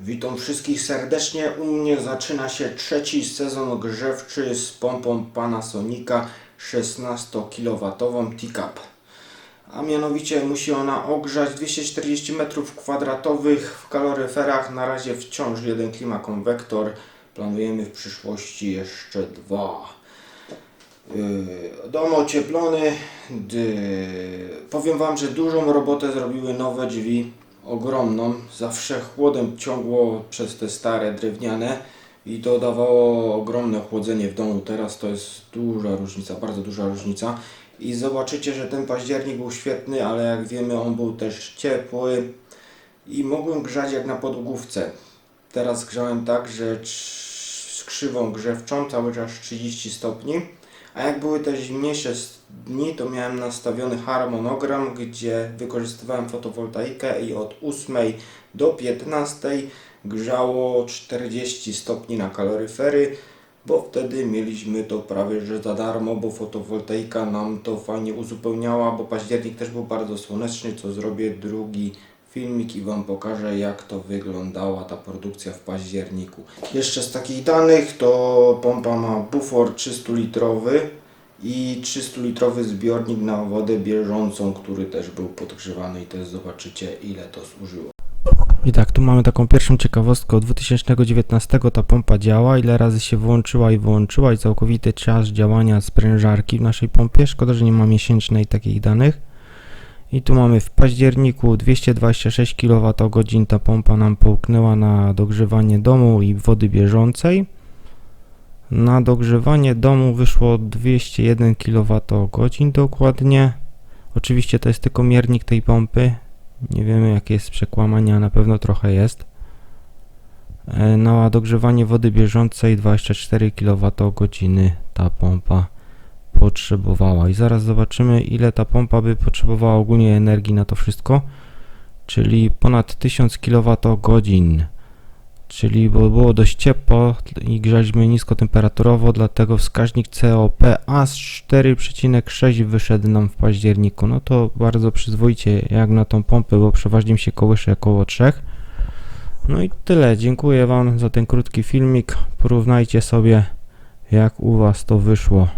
Witam wszystkich serdecznie. U mnie zaczyna się trzeci sezon grzewczy z pompą Panasonica 16 kW T-Cup. A mianowicie musi ona ogrzać 240 m2 w kaloryferach. Na razie wciąż jeden klimakonwektor. Planujemy w przyszłości jeszcze dwa. Yy, Dom ocieplony. Dy- Powiem Wam, że dużą robotę zrobiły nowe drzwi. Ogromną. Zawsze chłodem ciągło przez te stare drewniane i to dawało ogromne chłodzenie w domu. Teraz to jest duża różnica, bardzo duża różnica. I zobaczycie, że ten październik był świetny, ale jak wiemy, on był też ciepły i mogłem grzać jak na podłogówce. Teraz grzałem tak, że z krzywą grzewczą cały czas 30 stopni. A jak były te zimniejsze dni, to miałem nastawiony harmonogram, gdzie wykorzystywałem fotowoltaikę i od 8 do 15 grzało 40 stopni na kaloryfery, bo wtedy mieliśmy to prawie że za darmo, bo fotowoltaika nam to fajnie uzupełniała, bo październik też był bardzo słoneczny, co zrobię drugi filmik i Wam pokażę jak to wyglądała ta produkcja w październiku. Jeszcze z takich danych to pompa ma bufor 300 litrowy i 300 litrowy zbiornik na wodę bieżącą, który też był podgrzewany i też zobaczycie ile to zużyło. I tak, tu mamy taką pierwszą ciekawostkę. Od 2019 ta pompa działa. Ile razy się włączyła i wyłączyła i całkowity czas działania sprężarki w naszej pompie. Szkoda, że nie ma miesięcznej takich danych. I tu mamy w październiku 226 kWh ta pompa nam połknęła na dogrzewanie domu i wody bieżącej. Na dogrzewanie domu wyszło 201 kWh dokładnie. Oczywiście to jest tylko miernik tej pompy. Nie wiemy jakie jest przekłamanie, a na pewno trochę jest. E, Na dogrzewanie wody bieżącej 24 kWh ta pompa potrzebowała. I zaraz zobaczymy ile ta pompa by potrzebowała ogólnie energii na to wszystko. Czyli ponad 1000 kWh. Czyli bo było dość ciepło i grzaliśmy niskotemperaturowo, dlatego wskaźnik COP aż 4,6 wyszedł nam w październiku. No to bardzo przyzwoicie jak na tą pompę, bo przeważnie mi się kołysze około 3. No i tyle. Dziękuję Wam za ten krótki filmik. Porównajcie sobie jak u Was to wyszło.